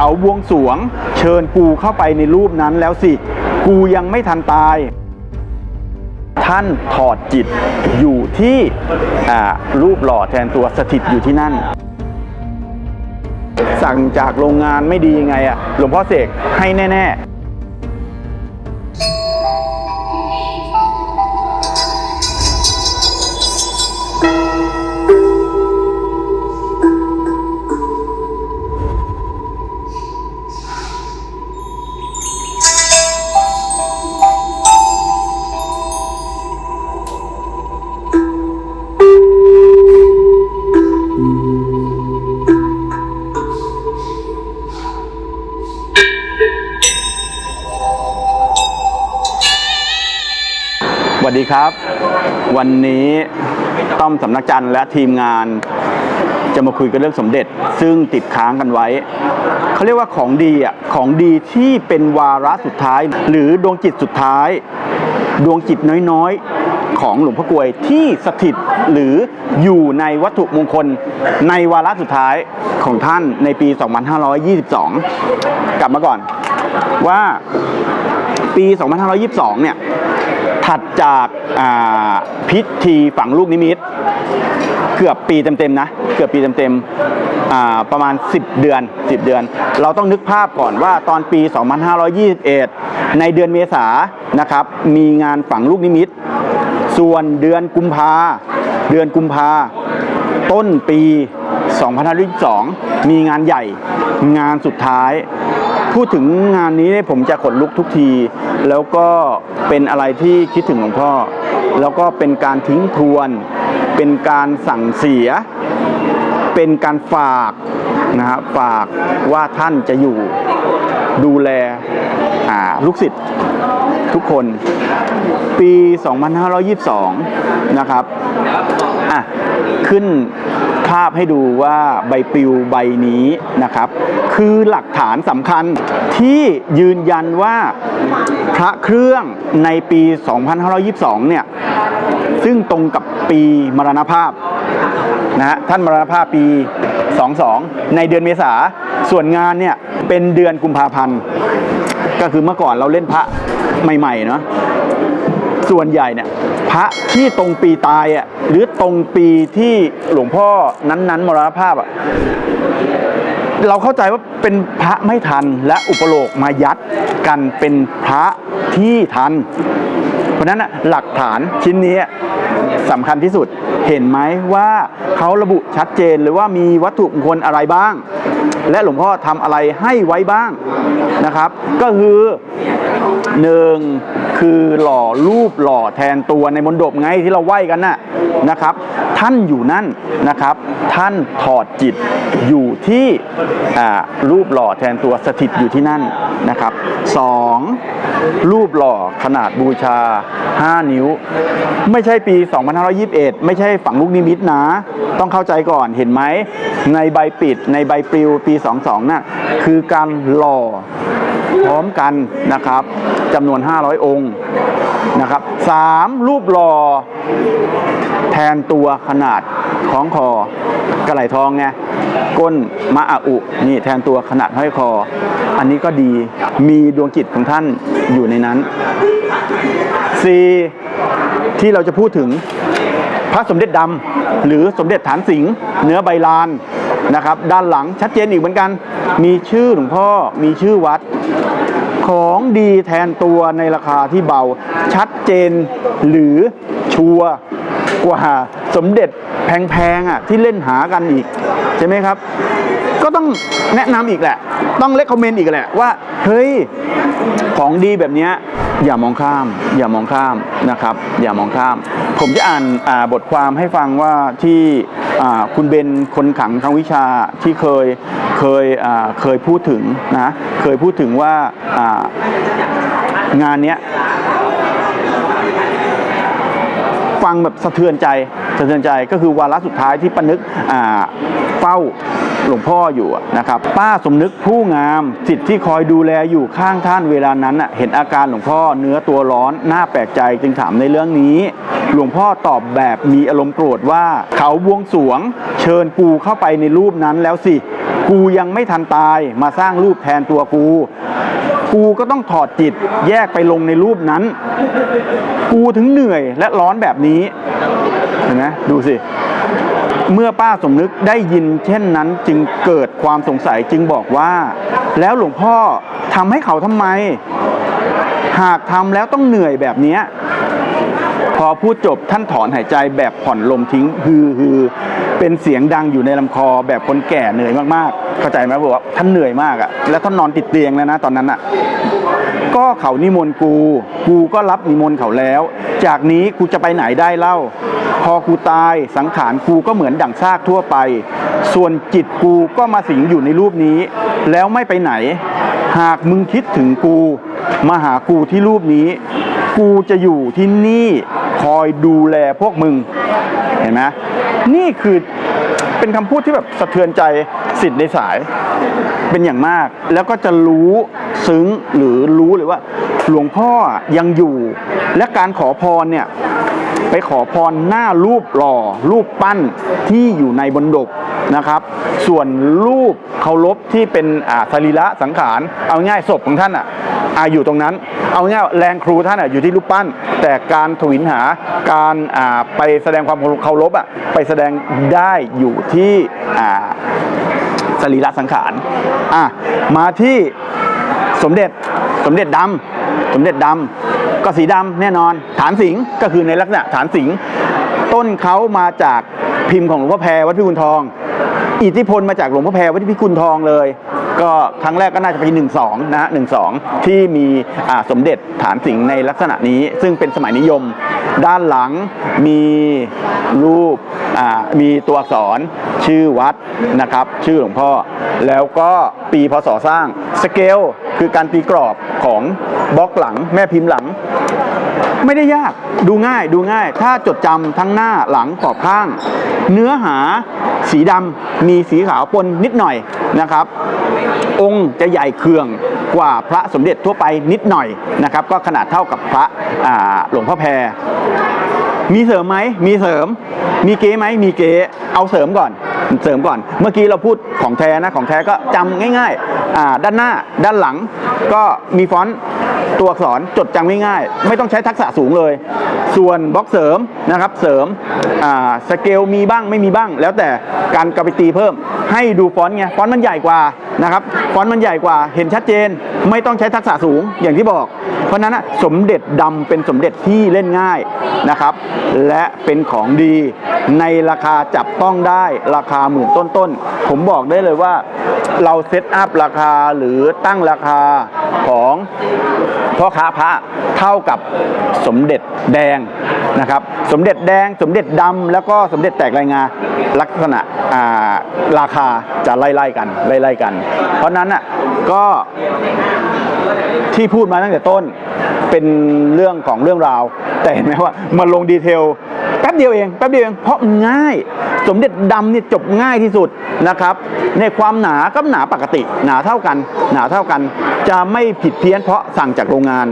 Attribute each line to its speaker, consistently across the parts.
Speaker 1: เขาบวงสวง เชิญกูเข้าไปในรูปนั้นแล้วสิ กูยังไม่ทันตาย ท่านถอดจิตอยู่ที่รูปหล่อแทนตัวสถิตอยู่ที่นั่น สั่งจากโรงงานไม่ดียังไงอะหลวงพ่อเสกให้แน่ ๆ ดีครับ วันนี้ต้อมสำนักจันทร์และทีมงาน จะมาคุยกันเรื่องสมเด็จ ซึ่งติดค้างกันไว้ เขาเรียกว่าของดีอะของดีที่เป็นวาระสุดท้าย หรือดวงจิตสุดท้าย ดวงจิตน้อยๆ ของหลวงพ่อกวยที่สถิตหรืออยู่ในวัตถุมงคลในวาระสุดท้ายของท่านในปี 2522 กลับมาก่อนว่าปี 2522 เนี่ย ถัดจากาพิธีฝังลูกนิมิต เกือบปีเต็มๆนะ เกือบปีเต็มๆประมาณ 10 เดือน 10 เดือน เราต้องนึกภาพก่อนว่าตอนปี 2521 ในเดือนเมษานะครับ มีงานฝังลูกนิมิต ส่วนเดือนกุมภาเดือนกุมภาต้นปี 2522 มีงานใหญ่งานสุดท้าย พูดถึงงานนี้เนี่ยผมจะขนลุกทุกที แล้วก็เป็นอะไรที่คิดถึงหลวงพ่อ แล้วก็เป็นการทิ้งทวน เป็นการสั่งเสีย เป็นการฝากนะครับฝากว่าท่านจะอยู่ดูแลอาลูกศิษย์ทุกคน ปี 2522 นะครับ อะขึ้นภาพให้ดูว่าใบปลิวใบนี้นะครับ คือหลักฐานสำคัญที่ยืนยันว่าพระเครื่องในปี 2522 เนี่ย ซึ่งตรงกับปีมรณภาพนะฮะท่านมรณภาพปี 22 ในเดือนเมษาส่วนงานเนี่ย เป็นเดือนกุมภาพันธ์ ก็คือเมื่อก่อนเราเล่นพระใหม่ๆเนาะ ส่วนใหญ่เนี่ยพระที่ตรงปีตายอะหรือตรงปีที่หลวงพ่อนั้นๆมรณภาพอะเราเข้าใจว่าเป็นพระไม่ทันและอุปโลกมายัดกันเป็นพระที่ทัน เพราะนั้นน่ะหลักฐานชิ้นนี้สำคัญที่สุดเห็นไหมว่าเขาระบุชัดเจนเลยว่ามีวัตถุมงคลอะไรบ้าง และหลวงพ่อทำอะไรให้ไว้บ้างนะครับ ก็คือ หนึ่งคือหล่อรูปหล่อแทนตัวในมณฑปไงที่เราไหว้กันน่ะนะครับ ท่านอยู่นั่นนะครับ ท่านถอดจิตอยู่ที่อ่ารูปหล่อแทนตัวสถิตอยู่ที่นั่นนะครับสองรูปหล่อขนาดบูชา 5 นิ้ว ไม่ใช่ปี 2521 ไม่ใช่ฝังลูกนิมิตนะ ต้องเข้าใจก่อนเห็นไหม ในใบปิดในใบปลิวปี 22น่ะคือการหล่อ พร้อมกันนะครับจำนวน 500 องค์นะครับสามรูปหล่อแทนตัวขนาดคล้องคอกระไหลทองไงก้นมะอาอุนี่แทนตัวขนาดห้อยคอ อันนี้ก็ดีมีดวงจิตของท่านอยู่ในนั้นสี่ที่เราจะพูดถึงพระสมเด็จดำหรือสมเด็จฐานสิงห์เนื้อใบลาน นะครับ ด้านหลังชัดเจนอีกเหมือนกัน มีชื่อหลวงพ่อมีชื่อวัด ของดีแทนตัวในราคาที่เบา ชัดเจนหรือชัวกว่าสมเด็จแพงๆอะที่เล่นหากันอีก ใช่ไหมครับ ก็ต้องแนะนำอีกแหละ ต้องเล c กคอมเมนต์อีกแหละว่า เฮ้ย ของดีแบบนี้อย่ามองข้าม อย่ามองข้ามนะครับ อย่ามองข้าม ผมจะอ่านาบทความให้ฟังว่าที่ คุณเบนคนขังทางวิชาที่เคยเคยเคยพูดถึงนะเคยพูดถึงว่างานเนี้ยฟังแบบสะเทือนใจสะเทือนใจก็คือวาระสุดท้ายที่ปนึกอ่า เฝ้าหลวงพ่ออยู่นะครับ ป้าสมนึกผู้งามสิทธิ์ที่คอยดูแลอยู่ข้างท่านเวลานั้นเห็นอาการหลวงพ่อเนื้อตัวร้อนหน่าแปลกใจจึงถามในเรื่องนี้ หลวงพ่อตอบแบบมีอารมณ์โกรธว่าเขาบวงสรวง เชิญกูเข้าไปในรูปนั้นแล้วสิ กูยังไม่ทันตายมาสร้างรูปแทนตัวกูกูก็ต้องถอดจิตแยกไปลงในรูปนั้น กูถึงเหนื่อยและร้อนแบบนี้เห็นไหมดูสิ เมื่อป้าสมนึกได้ยินเช่นนั้นจึงเกิดความสงสัยจึงบอกว่า แล้วหลวงพ่อทำให้เขาทำไม หากทำแล้วต้องเหนื่อยแบบเนี้พอพูดจบท่านถอนหายใจแบบผ่อนลมทิ้งฮือฮือเป็นเสียงดังอยู่ในลำคอแบบคนแก่เหนื่อยมากๆ เข้าใจไหมบอกว่าท่านเหนื่อยมากอะแล้วท่านนอนติดเตียงแล้วนะตอนนั้นอะก็เขานิมนต์กู กูก็รับนิมนต์เขาแล้ว จากนี้กูจะไปไหนได้เล่า พอกูตายสังขารกูก็เหมือนดั่งซากทั่วไป ส่วนจิตกูก็มาสิงอยู่ในรูปนี้ แล้วไม่ไปไหน หากมึงคิดถึงกู มาหากูที่รูปนี้ กูจะอยู่ที่นี่คอยดูแลพวกมึง เห็นไหมนี่คือเป็นคำพูดที่แบบสะเทือนใจสิทธิ์ในสายเป็นอย่างมาก แล้วก็จะรู้ซึ้งหรือรู้เลยว่า หลวงพ่อยังอยู่ และการขอพรเนี่ยไปขอพรหน้ารูปหล่อรูปปั้นที่อยู่ในบนดก นะครับ ส่วนรูปเคารพที่เป็นอ่าสรีระสังขาร เอาง่ายศพของท่านอะอาอยู่ตรงนั้น เอาง่ายแรงครูท่านอะอยู่ที่รูปปั้น แต่การถวินหาการอ่าไปแสดงความเคารพอะไปแสดงได้อยู่ที่อ่าสรีระสังขารอะมาที่สมเด็จสมเด็จดำสมเด็จดำก็สีดำแน่นอน ฐานสิงห์ก็คือในลักษณะฐานสิงห์ต้นเขามาจากพิมพ์ของหลวงพ่อแพรวัดพิกุลทอง อิทธิพลมาจากหลวงพ่อแพรวัดพิกุลทองเลย ก็ครั้งแรกก็น่าจะเป็นหนึ่งสองนะฮะหนึ่งสองที่มีสมเด็จฐานสิงห์ในลักษณะนี้ ซึ่งเป็นสมัยนิยม ด้านหลังมีรูปมีตัวอักษรชื่อวัดนะครับ ชื่อหลวงพ่อ แล้วก็ปีพศสร้างสเกลคือการตีกรอบของบล็อกหลังแม่พิมพ์หลัง ไม่ได้ยากดูง่ายดูง่าย ถ้าจดจำทั้งหน้าหลังขอบข้าง เนื้อหาสีดำมีสีขาวปนนิดหน่อยนะครับ องค์จะใหญ่เคืองกว่าพระสมเด็จทั่วไปนิดหน่อยนะครับ ก็ขนาดเท่ากับพระหลวงพ่อแพรมีเสริมไหมมีเสริม มีเก๊ไหมมีเก๊เอาเสริมก่อนเสริมก่อน เมื่อกี้เราพูดของแท้นะของแท้ก็จำง่ายๆด้านหน้าด้านหลังก็มีฟอนต์ ตัวอักษรจดจำง่ายๆ ไม่ต้องใช้ทักษะสูงเลย ส่วนบล็อกเสริมนะครับเสริมสเกลมีบ้างไม่มีบ้าง แล้วแต่การกลับไปตีเพิ่ม ให้ดูฟอนต์ไงฟอนต์มันใหญ่กว่านะครับฟอนต์มันใหญ่กว่าเห็นชัดเจน ไม่ต้องใช้ทักษะสูงอย่างที่บอก เพราะนั้นนะสมเด็จดำเป็นสมเด็จที่เล่นง่ายนะครับ และเป็นของดีในราคาจับต้องได้ราคาหมื่นต้นๆ ผมบอกได้เลยว่าเราเซตอัพราคาหรือตั้งราคาของพ่อค้าพระเท่ากับสมเด็จแดงนะครับ สมเด็จแดง สมเด็จดำแล้วก็สมเด็จแตกรายงาลักษณะาราคาจะไล่ๆกันไล่ๆกัน เพราะนั้นอะก็ ที่พูดมาตั้งแต่ต้นเป็นเรื่องของเรื่องราว แต่เห็นไหมว่ามาลงดีเทลแป๊บเดียวเองแป๊บเดียวเองเพราะมันง่าย สมเด็จดำเนี่ยจบง่ายที่สุดนะครับ ในความหนาก็หนาปกติ หนาเท่ากัน หนาเท่ากัน จะไม่ผิดเพี้ยนเพราะสั่งจากโรงงาน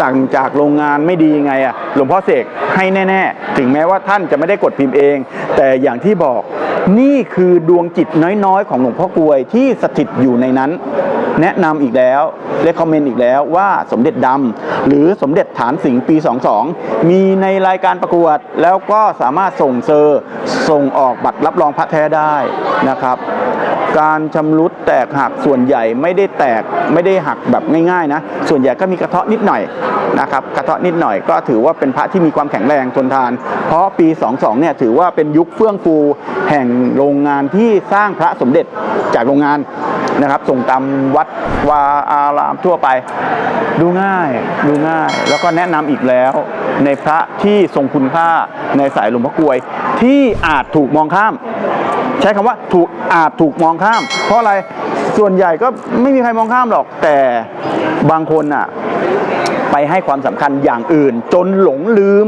Speaker 1: สั่งจากโรงงานไม่ดียังไงอะหลวงพ่อเสกให้แน่ ๆ ถึงแม้ว่าท่านจะไม่ได้กดพิมพ์เอง แต่อย่างที่บอก นี่คือดวงจิตน้อยๆ ของหลวงพ่อกลวยที่สถิตอยู่ในนั้น แนะนำอีกแล้วเลคคอมเมนต์อีกแล้วว่าสมเด็จดำหรือสมเด็จฐานสิงห์ปี 22 มีในรายการประกวด แล้วก็สามารถส่งเซอร์ส่งออกบัตรรับรองพระแท้ได้นะครับ การชำรุดแตกหักส่วนใหญ่ไม่ได้แตกไม่ได้หักแบบง่ายๆนะ ส่วนใหญ่ก็มีกระเทาะนิดหน่อยนะครับกระเทาะนิดหน่อยก็ถือว่าเป็นพระที่มีความแข็งแรงทนทาน เพราะปี 22 เนี่ยถือว่าเป็นยุคเฟื่องฟูแห่งโรงงานที่สร้างพระสมเด็จจากโรงงานนะครับ ส่งตามวัดวาอารามทั่วไป ดูง่ายดูง่าย แล้วก็แนะนำอีกแล้ว ในพระที่ทรงคุณค่าในสายหลวงพ่อกวย ที่อาจถูกมองข้าม ใช้คำว่าถูกอาจถูกมองข้าม เพราะอะไรส่วนใหญ่ก็ไม่มีใครมองข้ามหรอก แต่บางคนอะไปให้ความสำคัญอย่างอื่น จนหลงลืม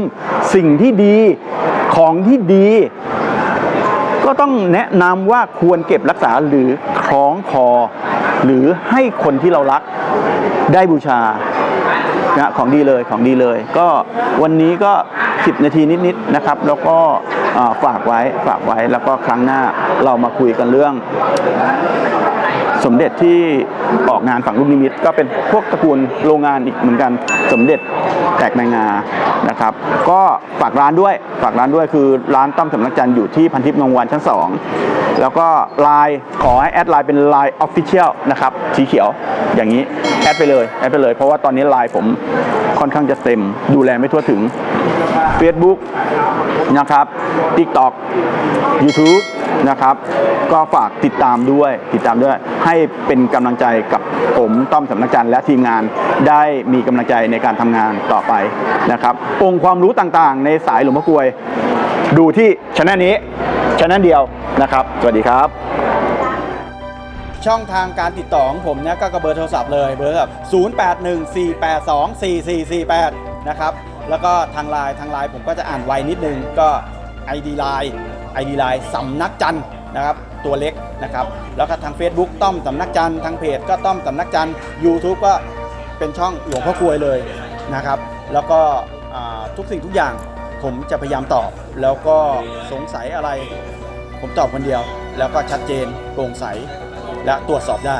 Speaker 1: สิ่งที่ดีของที่ดี ก็ต้องแนะนำว่าควรเก็บรักษาหรือคล้องคอ หรือให้คนที่เรารักได้บูชานะของดีเลยของดีเลย ก็วันนี้ก็ 10 นาทีนิดๆนะครับ แล้วก็ฝากไว้ฝากไว้แล้วก็ครั้งหน้าเรามาคุยกันเรื่อง สมเด็จที่ออกงานฝั่งลูกนิมิตก็เป็นพวกตระกูลโรงงานอีกเหมือนกัน สมเด็จแตกในงา นะครับ ก็ฝากร้านด้วยฝากร้านด้วยคือร้านต้อมสำนักจันทร์อยู่ที่พันทิพย์นงวันชั้น 2 แล้วก็ไลน์ขอให้แอดไลน์เป็นไลน์ออฟฟิเชียลนะครับสีเขียวอย่างนี้แอดไปเลยแอดไปเลย เพราะว่าตอนนี้ไลน์ผมค่อนข้างจะเต็ม ดูแลไม่ทั่วถึง Facebook นะครับ TikTok YouTube นะครับ ก็ฝากติดตามด้วยติดตามด้วย ให้เป็นกำลังใจกับผมต้อมสำนักจันทร์และทีมงานได้มีกำลังใจในการทำงานต่อไปนะครับ องค์ความรู้ต่างๆ ในสายหลวงพ่อกวย ดูที่ช anel นี้ช anel เดียวนะครับ สวัสดีครับช่องทางการติดต่อของผมเนี่ยก็กระเบอร์โทรศัพท์เลยเบอร์โทรศัพท์0814824448 นะครับ แล้วก็ทางไลน์ทางไลน์ผมก็จะอ่านไวนิดนึงก็ ID ไลน์ ID ไลน์สำนักจันนะครับตัวเล็กนะครับแล้วก็ทาง Facebook ต้อมสำนักจันทางเพจก็ต้อมสำนักจัน YouTube ก็เป็นช่องหลวงพ่อกลวยเลยนะครับ แล้วก็ทุกสิ่งทุกอย่างผมจะพยายามตอบ แล้วก็สงสัยอะไร ผมตอบคนเดียว แล้วก็ชัดเจนโปร่งใสและตรวจสอบได้